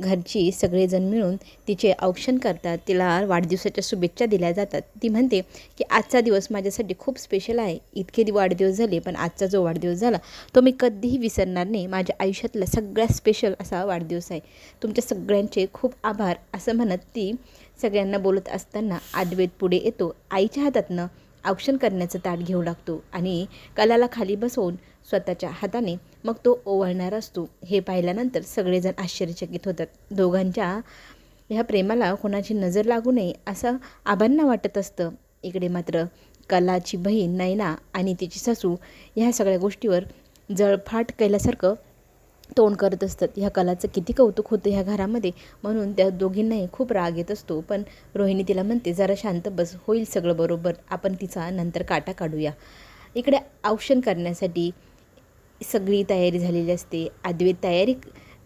घरची सगळेजण मिळून तिचे औक्षण करतात. तिला वाढदिवसाच्या शुभेच्छा दिल्या जातात. ती म्हणते की आजचा दिवस माझ्यासाठी खूप स्पेशल आहे. इतके वाढदिवस झाले पण आजचा जो वाढदिवस झाला तो मी कधीही विसरणार नाही. माझ्या आयुष्यातला सगळ्यात स्पेशल असा वाढदिवस आहे. तुमच्या सगळ्यांचे खूप आभार असं म्हणत ती सगळ्यांना बोलत असताना आदवेत पुढे येतो. आईच्या हातातनं औक्षण करण्याचं ताट घेऊ लागतो आणि कलाला खाली बसवून स्वतःच्या हाताने मग तो ओवाळणार असतो. हे पाहिल्यानंतर सगळेजण आश्चर्यचकित होतात. दोघांच्या ह्या प्रेमाला कोणाची नजर लागू नये असं आबांना वाटत असतं. इकडे मात्र कलाची बहीण नैना आणि तिची सासू ह्या सगळ्या गोष्टीवर जळफाट केल्यासारखं तोंड करत असतात. ह्या कलाचं किती कौतुक होतं ह्या घरामध्ये म्हणून त्या दोघींनाही खूप राग येत असतो. पण रोहिणी तिला म्हणते जरा शांत बस होईल सगळं बरोबर. आपण तिचा नंतर काटा काढूया. इकडे औक्षण करण्यासाठी सगळी तयारी झालेली असते. अद्वैत तयारी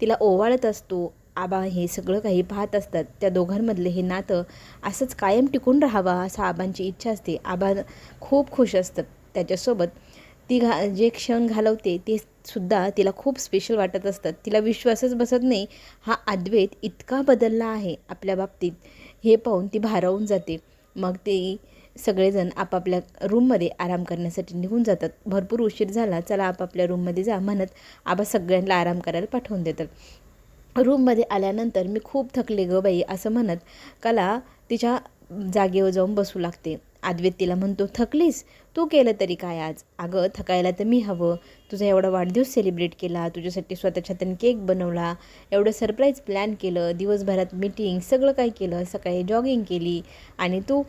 तिला ओवाळत असतो. आबा हे सगळं काही पाहत असतात. त्या दोघांमधलं हे नातं असंच कायम टिकून राहावा असं आबांची इच्छा असते. आबा खूप खुश असतात. त्याच्यासोबत ती घा जे क्षण घालवते ते सुद्धा तिला खूप स्पेशल वाटत असतात. तिला विश्वासच बसत नाही. हा अद्वैत इतका बदलला आहे आपल्या बाबतीत. हे पाहून ती भारावून जाते. मग ते सगळेजण आपापल्या रूममध्ये आराम करण्यासाठी निघून जातात. भरपूर उशीर झाला चला आपापल्या रूममध्ये जा म्हणत आबा सगळ्यांना आराम करायला पाठवून देतात. रूममध्ये आल्यानंतर मी खूप थकले ग बाई असं म्हणत कला तिच्या जागेवर जाऊन बसू लागते. आद्वेत तिला म्हणतो थकलीस? तू केलं तरी काय आज? अगं थकायला तर मी हवं. तुझा एवढा वाढदिवस सेलिब्रेट केला तुझ्यासाठी स्वतःच्या हाताने केक बनवला एवढं सरप्राईज प्लॅन केलं दिवसभरात मीटिंग सगळं काही केलं सकाळी जॉगिंग केली आणि तू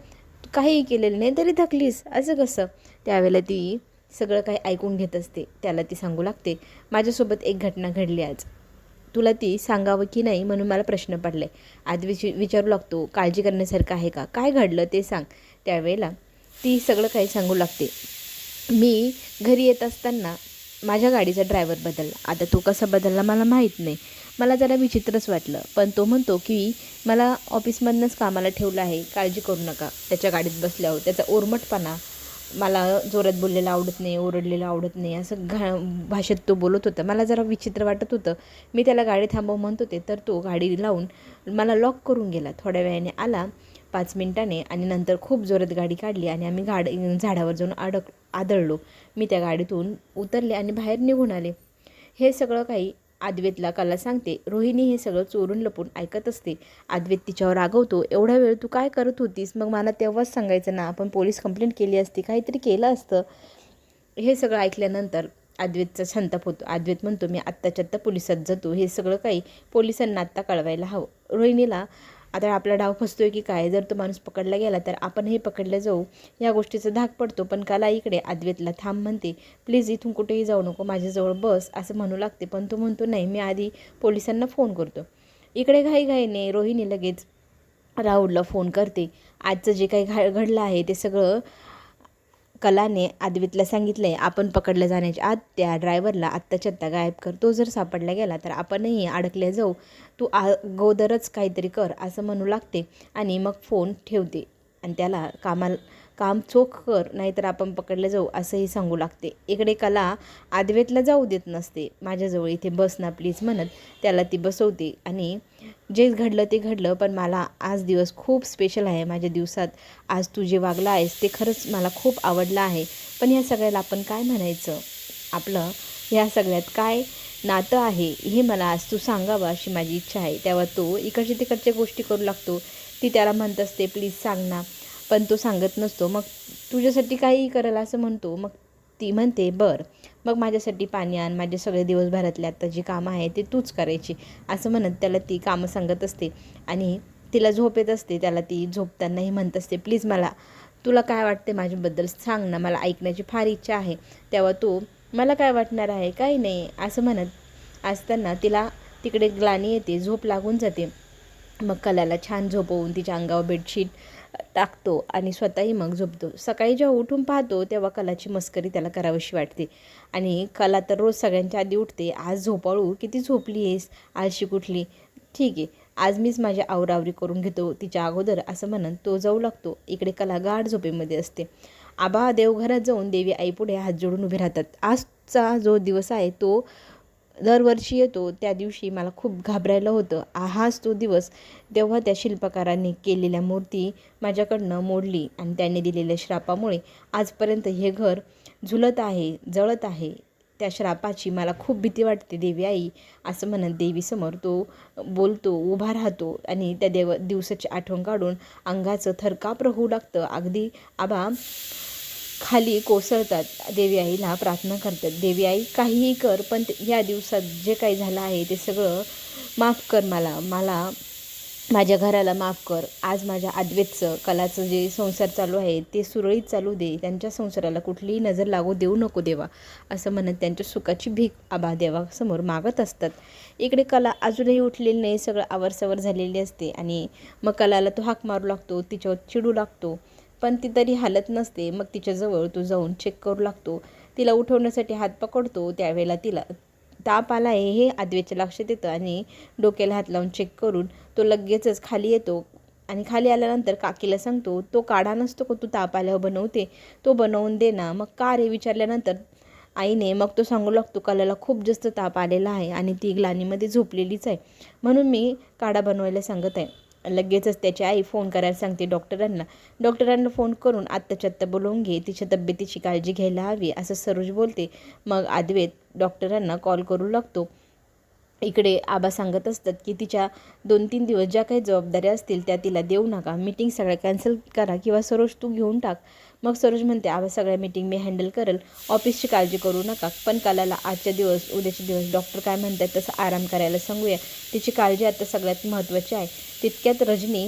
काहीही केलेलं नाही तरी थकलीस. असं कसं? त्यावेळेला ती सगळं काही ऐकून घेत असते. त्याला ती सांगू लागते माझ्यासोबत एक घटना घडली आज. तुला ती सांगावं की नाही म्हणून मला प्रश्न पडले आज विच विचारू लागतो काळजी करण्यासारखं आहे का? काय घडलं ते सांग. त्यावेळेला ती सगळं काही सांगू लागते. मी घरी येत असताना माझ्या गाडीचा ड्रायव्हर बदलला. आता तो कसा बदलला मला माहीत नाही. मला जरा विचित्रच वाटलं पण तो म्हणतो की मला ऑफिसमधनंच कामाला ठेवलं आहे काळजी करू नका. त्याच्या गाडीत बसल्यावर त्याचा ओरमटपणा मला जोरात बोललेलं आवडत नाही ओरडलेलं आवडत नाही. असं घा भाषेत तो बोलत होता. मला जरा विचित्र वाटत होतं. मी त्याला गाडी थांबव म्हणत होते तर तो गाडी लावून मला लॉक करून गेला. थोड्या वेळाने आला. पाच मिनिटाने आणि नंतर खूप जोरात गाडी काढली आणि आम्ही गाडी झाडावर जाऊन अडक आदळलो. मी त्या गाडीतून उतरले आणि बाहेर निघून आले. हे सगळं काही आद्वेतला कला सांगते. रोहिणी हे सगळं चोरून लपून ऐकत असते. आद्वेत तिच्यावर रागवतो. एवढा वेळ तू काय करत होतीस? मग मला तेव्हाच सांगायचं ना. आपण पोलीस कंप्लेंट केली असती. काहीतरी केलं असतं. हे सगळं ऐकल्यानंतर आद्वेतचा संताप होतो. आद्वेत म्हणतो मी आत्ताच्या आत्ता पोलिसात जातो. हे सगळं काही पोलिसांना आत्ता कळवायला हवं. रोहिणीला आता आपला डाव फसतोय की काय? जर तो माणूस पकडला गेला तर आपणही पकडले जाऊ. या गोष्टीचा धाक पडतो. पण काला इकडे आद्वेतला थांब म्हणते. प्लीज इथून कुठेही जाऊ नको. माझ्याजवळ बस असं म्हणू लागते. पण तो म्हणतो नाही मी आधी पोलिसांना फोन करतो. इकडे घाईघाईने रोहिणी लगेच राहुलला फोन करते. आजचं जे काही घा घडलं आहे ते सगळं कलाने आद्वितला सांगितलं आहे आपण पकडलं जाण्याच्या आत त्या ड्रायव्हरला आत्ताच्या आत्ता गायब कर तो जर सापडला गेला तर आपणही अडकले जाऊ तू अगोदरच काहीतरी कर असं म्हणू लागते आणि मग फोन ठेवते. आणि त्याला कामाला काम चोख कर नाहीतर आपण पकडले जाऊ असंही सांगू लागते. इकडे कला आद्वेतला जाऊ देत नसते. माझ्याजवळ इथे बस ना प्लीज म्हणत त्याला ती बसवते. आणि जे घडलं ते घडलं पण मला आज दिवस खूप स्पेशल आहे. माझ्या दिवसात आज तू जे वागला आहेस ते खरंच मला खूप आवडलं आहे. पण ह्या सगळ्याला आपण काय म्हणायचं? आपलं ह्या सगळ्यात काय नातं आहे हे मला आज तू सांगावं अशी माझी इच्छा आहे. तेव्हा तो इकडच्या तिकडच्या गोष्टी करू लागतो. ती त्याला म्हणत असते प्लीज सांग ना पण तो सांगत नसतो. मग तुझ्यासाठी काही करेल असं म्हणतो. मग ती म्हणते बर मग माझ्यासाठी पाणी आण. माझे सगळे दिवसभरातले आता जी कामं आहे ते तूच करायची. असं म्हणत त्याला ती कामं सांगत असते. आणि तिला झोप येत असते. त्याला ती झोपतानाही म्हणत असते प्लीज मला तुला काय वाटते माझ्याबद्दल सांग ना. मला ऐकण्याची फार इच्छा आहे. तेव्हा तो मला काय वाटणार आहे? काही नाही. असं म्हणत असताना तिला तिकडे ग्लानी येते. झोप लागून जाते. मग कलाला छान झोपवून तिच्या अंगावर बेडशीट टाकतो आणि स्वतःही मग झोपतो. सकाळी जेव्हा उठून पाहतो तेव्हा कलाची मस्करी त्याला करावीशी वाटते. आणि कला तर रोज सगळ्यांच्या आधी उठते. आज झोपाळू किती झोपली आहेस? आळशी कुठली? ठीक आहे. आज मीच माझी आवरावरी करून घेतो. तिच्या अगोदर असं म्हणून तो जाऊ लागतो. इकडे कला गाढ झोपेमध्ये असते. आबा देवघरात जाऊन देवी आईपुढे हात जोडून उभे राहतात. आजचा जो दिवस आहे तो दरवर्षी येतो त्या दिवशी मला खूप घाबरायला होतं. हाच तो दिवस तेव्हा त्या शिल्पकारांनी केलेल्या मूर्ती माझ्याकडनं मोडली आणि त्यांनी दिलेल्या श्रापामुळे आजपर्यंत हे घर झुलत आहे जळत आहे. त्या श्रापाची मला खूप भीती वाटते देवी आई असं म्हणत देवीसमोर तो बोलतो उभा राहतो आणि त्या देव दिवसाची आठवण काढून अंगाचं थरकाप होऊ लागतं. अगदी आबा खाली कोसळतात. देवी आईला प्रार्थना करतात. देवी आई काहीही कर पण या दिवसात जे काही झालं आहे ते सगळं माफ कर मला. मला माझ्या घराला माफ कर. आज माझ्या आद्वेतचं कलाचं जे संसार चालू आहे ते सुरळीत चालू दे. त्यांच्या संसाराला कुठलीही नजर लागू देऊ नको देवा असं म्हणत त्यांच्या सुखाची भीक आबा देवासमोर मागत असतात. इकडे कला अजूनही उठलेली नाही. सगळं आवरसवर झालेली असते आणि मग कलाला तो हाक मारू लागतो तिच्यावर चिडू लागतो. पण ती तरी हालत नसते. मग तिच्याजवळ तो जाऊन चेक करू लागतो. तिला उठवण्यासाठी हात पकडतो. त्यावेळेला तिला ताप आला आहे हे आदवेच्या लक्षात येतं आणि डोक्याला हात लावून चेक करून तो लगेचच खाली येतो. आणि खाली आल्यानंतर काकीला सांगतो तो काढा नसतो का तू ताप आल्यावर बनवते? तो बनवून दे ना. मग का रे विचारल्यानंतर आईने मग तो सांगू लागतो कलाला खूप जास्त ताप आलेला आहे आणि ती ग्लानीमध्ये झोपलेलीच आहे. म्हणून मी काढा बनवायला सांगत आहे. लगेचच त्याची आई फोन करायला सांगते डॉक्टरांना. डॉक्टरांना फोन करून आत्ताच्या आत्ता बोलवून घे तिच्या तब्येतीची काळजी घ्यायला हवी असं सरोज बोलते. मग आद्वेत डॉक्टरांना कॉल करू लागतो. इकडे आबा सांगत असतात की तिच्या दोन तीन दिवस ज्या काही जबाबदाऱ्या असतील त्या तिला देऊ नका. मीटिंग सगळ्या कॅन्सल करा किंवा सरोज तू घेऊन टाक. मग सरोज म्हणते आवा सगळ्या मीटिंग मी हँडल करेल. ऑफिसची काळजी करू नका. पण कलाला आजच्या दिवस उद्याचे दिवस डॉक्टर काय म्हणतात तसं आराम करायला सांगूया. तिची काळजी आता सगळ्यात महत्त्वाची आहे. तितक्यात रजनी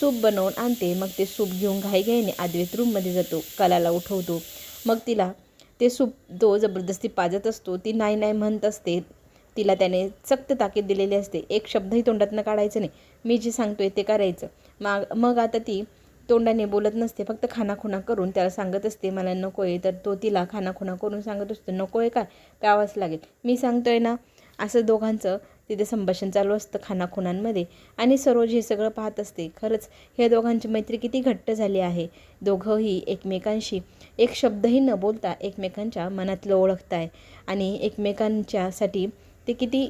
सूप बनवून आणते. मग ते सूप घेऊन घाई घाईने आद्वेत रूममध्ये जातो. कलाला उठवतो. मग तिला ते सूप तो जबरदस्ती पाजत असतो. ती नाही नाही म्हणत असते. तिला त्याने सक्त ताकीद दिलेली असते. एक शब्दही तोंडातनं काढायचं नाही. मी जे सांगतोय ते करायचं. मग मग आता ती तोंडाने बोलत नसते फक्त खानाखुणा करून त्याला सांगत असते मला नको आहे. तर तो तिला खानाखुणा करून सांगत असतो नको आहे काय प्यावाच लागेल? मी सांगतोय ना असं दोघांचं तिथे संभाषण चालू असतं खानाखुणांमध्ये आणि सरोज हे सगळं पाहत असते. खरंच हे दोघांची मैत्री किती घट्ट झाली आहे. दोघंही एकमेकांशी एक शब्दही न बोलता एकमेकांच्या मनातलं ओळखताय. आणि एकमेकांच्यासाठी ते किती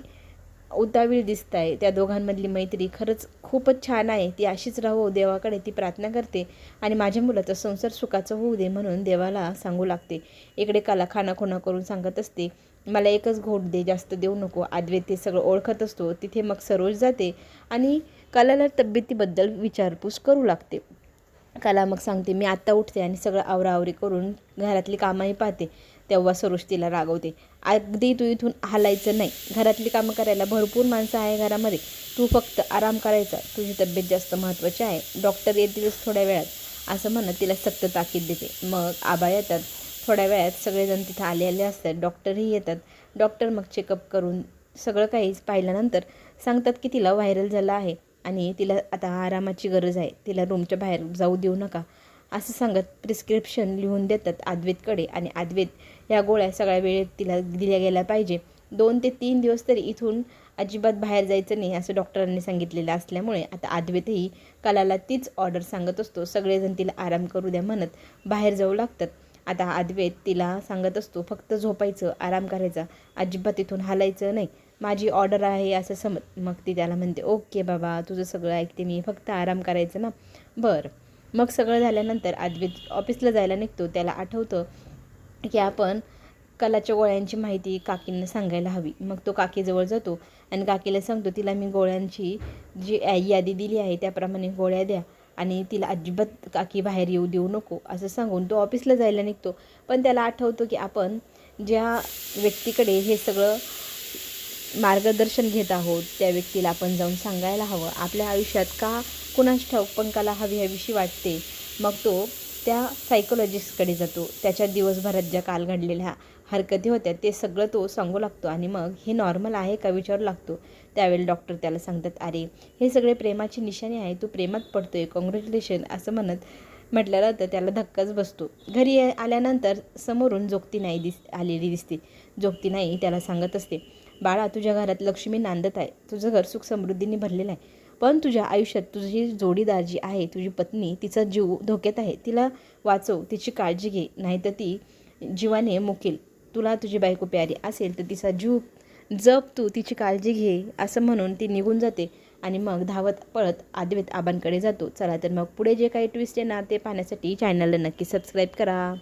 उतावीळ दिसत आहे त्या दोघांमधली मैत्री खरंच खूपच छान आहे. ती अशीच राहो देवाकडे ती प्रार्थना करते आणि माझ्या मुलाचा संसार सुखाचा होऊ दे म्हणून देवाला सांगू लागते. इकडे कला खानाखुणा करून सांगत असते मला एकच घोट दे जास्त देऊ नको. आदवे ते सगळं ओळखत असतो तिथे मग सरोज जाते आणि कलाला तब्येतीबद्दल विचारपूस करू लागते. कला मग सांगते मी आत्ता उठते आणि सगळं आवराआवरी करून घरातली कामंही पाहते. तेव्हा सरोज तिला रागवते. अगदी तू इथून हालायचं नाही. घरातली कामं करायला भरपूर माणसं आहे घरामध्ये. तू फक्त आराम करायचा. तुझी तब्येत जास्त महत्त्वाची आहे. डॉक्टर येतीलच थोड्या वेळात. असं म्हणत तिला सक्त ताकीद देते. मग आबा येतात. थोड्या वेळात सगळेजण तिथं आले आले असतात. डॉक्टरही येतात. डॉक्टर मग चेकअप करून सगळं काही पाहिल्यानंतर सांगतात की तिला व्हायरल झालं आहे आणि तिला आता आरामाची गरज आहे. तिला रूमच्या बाहेर जाऊ देऊ नका. असं सांगत प्रिस्क्रिप्शन लिहून देतात आद्वेतकडे आणि आद्वेत या गोळ्या सगळ्या वेळेत तिला दिल्या गेल्या पाहिजे. दोन ते तीन दिवस तरी इथून अजिबात बाहेर जायचं नाही असं डॉक्टरांनी सांगितलेलं असल्यामुळे आता आद्वेतही कलाला तीच ऑर्डर सांगत असतो. सगळेजण तिला आराम करू द्या म्हणत बाहेर जाऊ लागतात. आता आद्वेत तिला सांगत असतो फक्त झोपायचं आराम करायचा अजिबात इथून हालायचं नाही. माझी ऑर्डर आहे असं समज मग ती त्याला म्हणते ओके बाबा तुझं सगळं ऐकते मी फक्त आराम करायचं ना. बरं. मग सगळं झाल्यानंतर आद्वेत ऑफिसला जायला निघतो. त्याला आठवतं की आपण कलाच्या गोळ्यांची माहिती काकींना सांगायला हवी. मग तो काकीजवळ जातो आणि काकीला सांगतो तिला मी गोळ्यांची जी यादी दिली आहे त्याप्रमाणे गोळ्या द्या आणि तिला अजिबात काकी बाहेर येऊ देऊ नको असं सांगून तो ऑफिसला जायला निघतो. पण त्याला आठवतो की आपण ज्या व्यक्तीकडे हे सगळं मार्गदर्शन घेत आहोत त्या व्यक्तीला आपण जाऊन सांगायला हवं. आपल्या आयुष्यात का कुणाच ठाऊक पण कला हवी हवीशी वाटते. मग तो त्या सायकोलॉजिस्टकडे जातो. त्याच्या दिवसभरात ज्या काल घडलेल्या हरकती होत्या ते सगळं तो सांगू लागतो. आणि मग हे नॉर्मल आहे का विचारू लागतो. त्यावेळी डॉक्टर त्याला सांगतात अरे हे सगळे प्रेमाची निशाणी आहे. तू प्रेमात पडतो आहे कॉंग्रॅच्युलेशन असं म्हणत म्हटलं तर त्याला धक्काच बसतो. घरी आल्यानंतर समोरून जोगती नाही दिस आलेली दिसते. जोगती नाही त्याला सांगत असते बाळा तुझ्या घरात लक्ष्मी नांदत आहे. तुझं घर सुख समृद्धीने भरलेलं आहे. पण तुझ्या आयुष्यात तुझी जोडीदार जी आहे तुझी पत्नी तिचा जीव धोक्यात आहे तिला वाचव तिची काळजी घे नाहीतर ती जीवाने मुकेल. तुला तुझी बायको प्यारी असेल तर तिचा जीव जप तू तिची काळजी घे असं म्हणून ती निघून जाते आणि मग धावत पळत आदिवेत आबांकडे जातो. चला तर मग पुढे जे काही ट्विस्ट येणार ते पाहण्यासाठी चॅनलला नक्की सबस्क्राईब करा.